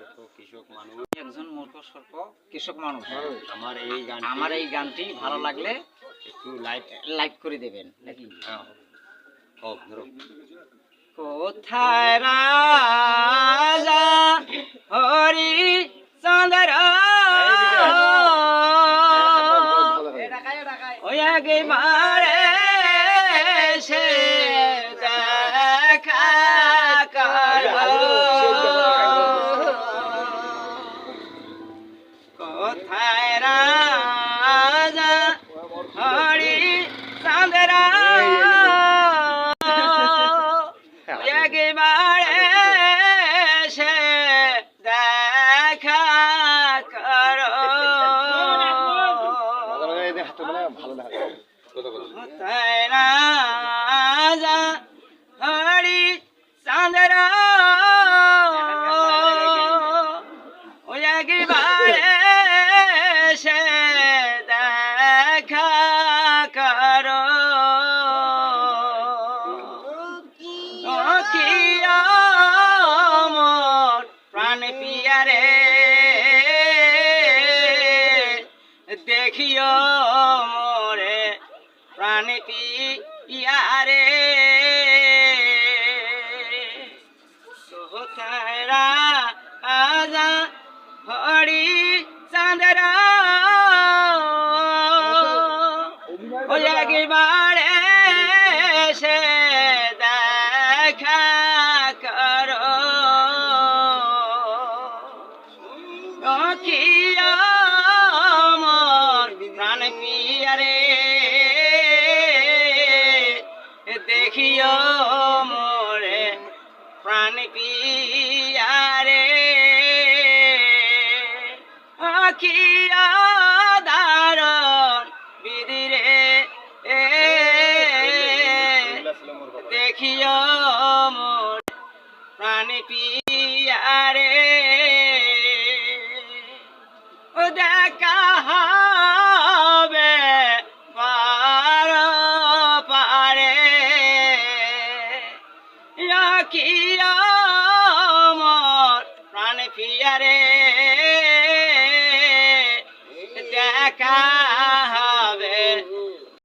সর্প কৃষক মানুষ। একজন মূর্খ সর্প কৃষক মানুষ। আমার এই গান আমার এই গানটি ভালো লাগলে একটু লাইট লাইক করে দেবেন। নাকি? কোথায় রাজা হরি চন্দ্র? ওই একেবারে সে কোথায় রাজা? হরি চন্দ্র। একবারে সে দেখা করো। কোথায় পিয়ারে দেখিও মোরে প্রাণ পিয়ারে কোথায় রাজা হরি চন্দ্র ওই পিয়ারে আখিয়া দারণ বিদিরে দেখিও মোর প্রাণী পিয়ারে রাখিয়া মোর প্রাণ ফিয়ারে? দেখা